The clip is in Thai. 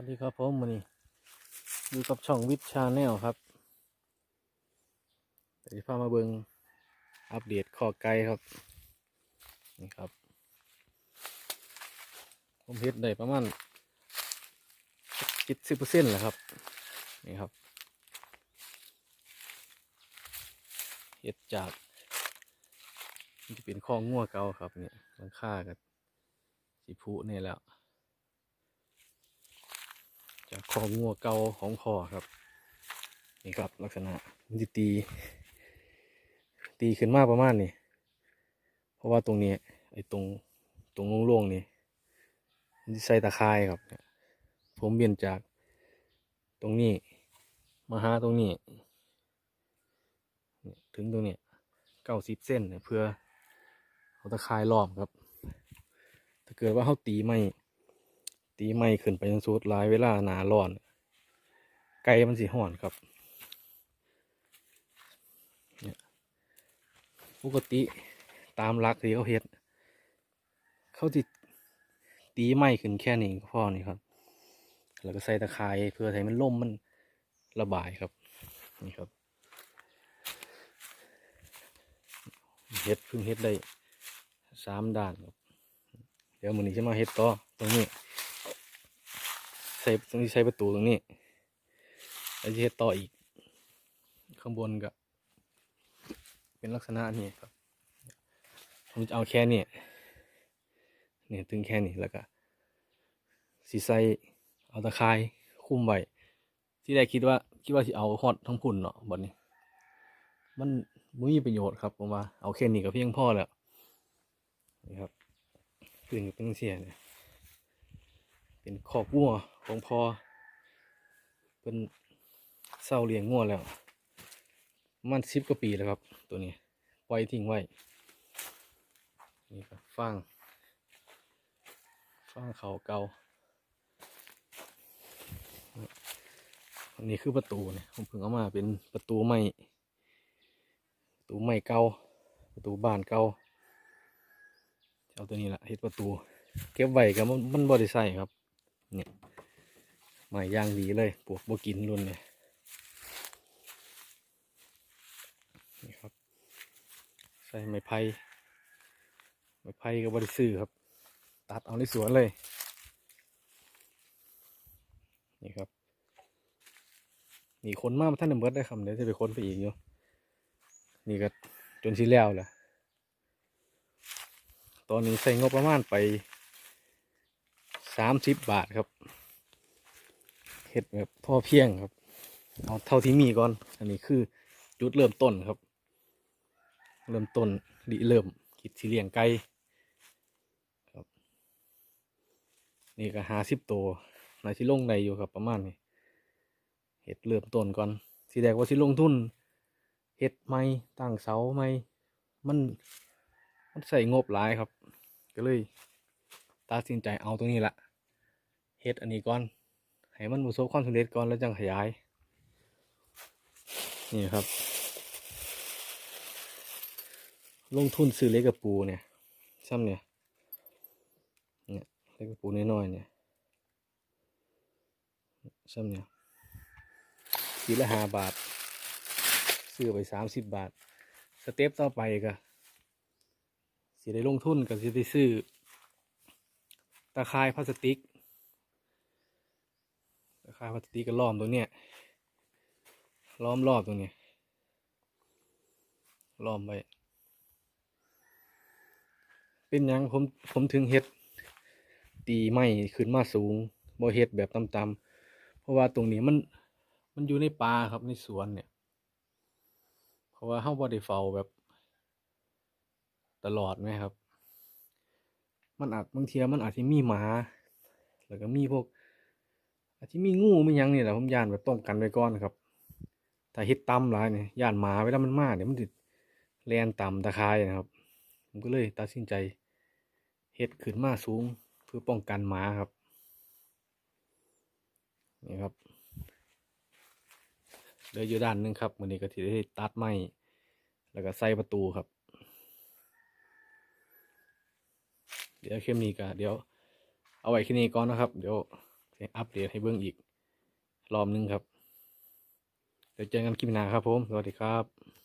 วัสดีครับผมวันนี้อยู่กับช่องวิทชาแนลครับเดี๋ยวจะพามาเบิงอัปเดตข้อไก่ครับ นี่ครับ ผมเฮ็ดได้ประมาณจิตสิบเปอร์เซ็นต์แหละครับ นี่ครับเฮ็ดจากมันจะเป็นข้องัวเก่าครับเนี่ยหลังค่ากับสีผุนี่แล้ว จากคองัวเก่าของคอครับ นี่ครับลักษณะมันจะตี ตีขึ้นมากประมาณนี้เพราะว่าตรงนี้ไอ้ตรงตรงโล่งๆนี่มันจะใส่ตะไคร่ครับ ผมเปลี่ยนจากตรงนี้ มาหาตรงนี้ ถึงตรงนี้เก้าสิบเส้นเพื่อเอาตะไคร่รอบครับ ถ้าเกิดว่าเขาตีไม่ ตีไม่ขึ้นไปยังสุดหลายเวลาหนาร้อน ไก่มันสิห่อนครับปกติตามหลักที่เขาเฮ็ด เขาจิตีไม่ขึ้นแค่นี้ก็พอนี่ครับ แล้วก็ใส่ตะไคร้เพื่อให้มันล่มมันระบายครับ นี่ครับเฮ็ดเพิ่งเฮ็ดได้สามด้านครับ เดี๋ยวมันนี้จะมาเฮ็ดต่อตรงนี้ ส่ตรงนี้ใส่ประตูตรงนี้แล้วจะเฮ็ดต่ออีก ข้างบนก็เป็นลักษณะนี้ครับผมจะเอาแค่นี้เนี่ยถึงแค่นี้แล้วก็สีใส่เอาตะไคร้คุ้มไว้ที่แรกคิดว่าคิดว่าที่เอาฮอตทั้งพุ่นเนาะบดนี้ มันไม่มีประโยชน์ครับผมว่าเอาแค่นี้ก็เพียงพอแล้วนี่ครับพื้นก็เป็นเสียเนี่ยเป็นขอบวัว ของพอเป็นเศร้าเลี้ยงงัวแล้ว มันสิบกว่าปีแล้วครับ ตัวนี้ปล่อยทิ้งไว้ นี่ครับฟางฟางเขาเก่าอันนี้คือประตูเนี่ยผมเพิ่งเอามาเป็นประตูไม้ประตูไม้เก่าประตูบ้านเก่าเอาตัวนี้แหละเฮ็ดประตู เก็บไว้กับมันมันบริใส่ครับเนี่ย ไม้ย่างดีเลยปวกบกินรุ่นเนี่ยนี่ครับ ใส่ไม้ไผ่ไม้ไผ่กับบริซื้อครับ ตัดเอาในสวนเลย นี่ครับนี่คนมากท่านเบิดได้คำเดี๋ยวจะไปค้นไปอีกอยู่นี่ก็จนสิแล้วแหละตอนนี้ใส่งบประมาณไปสามสิบบาทครับ ห็ดแบบพอเพียงครับ เอาเท่าที่มีก่อน อันนี้คือจุดเริ่มต้นครับ เริ่มต้นดิเริ่มคิดที่เลี้ยงไก่ครับ นี่ก็หาสิบตัวในที่ลงในอยู่ครับประมาณนี้เห็ดเริ่มต้นก่อนสีแดกว่าสิลงทุนเห็ดไม้ตั้งเสาไม้มันมันใส่งบหลายครับ ก็เลยตัดสินใจเอาตรงนี้ละเฮ็ดอันนี้ก่อน ให้มันประสบความสำเร็จก่อนแล้วจังขยาย นี่ครับ ลงทุนซื้อเล็กกระปูเนี่ยซ้ำเนี่ยเนี่ยเล็กกระปูน้อยๆเนี่ยซ้ำเนี่ยทีละห้าบาท ซื้อไปสามสิบบาท สเต็ปต่อไปก็สิได้ลงทุนก็สิได้ซื้อตะข่ายพลาสติก ตะข่าพลาสติกก็ล้อมตรงเนี้ยล้อมรอบตรงเนี้ยล้อมไว้เป็นยังผมผมถึงเฮ็ด ตีไม้ขึ้นมาสูงบ่เฮ็ดแบบต่ำๆเพราะว่าตรงนี้มันมันอยู่ในป่าครับในสวนเนี่ย เพราะว่าเฮาบ่ได้เฝ้าแบบ ตลอดไหมครับ มันอาจบางเทียมันอาจจะมีหมา แล้วก็มีพวก อาจจะมีงูมียังนี่แหละผมย่านแบบป้องกันไว้ก่อนครับถ้าเฮ็ดต่ำหลายเนี่ยย่านหมาเวลามันมาเนี่ยมันติดแลนต่ำตะคายนะครับ ผมก็เลยตัดสินใจเฮ็ดขึ้นมาสูงเพื่อป้องกันหมาครับนี่ครับเหลืออยู่ด้านนึงครับวันนี้ก็ที่ได้ตัดไม้แล้วก็ใส่ประตูครับ เดี๋ยวเข้มนี้ก็เดี๋ยวเอาไว้แค่นี้ก่อนนะครับ เดี๋ยว อัปเดตให้เบิ่งอีก รอบหนึงครับ เดี๋ยวเจอกันคลิปหน้าครับผม สวัสดีครับ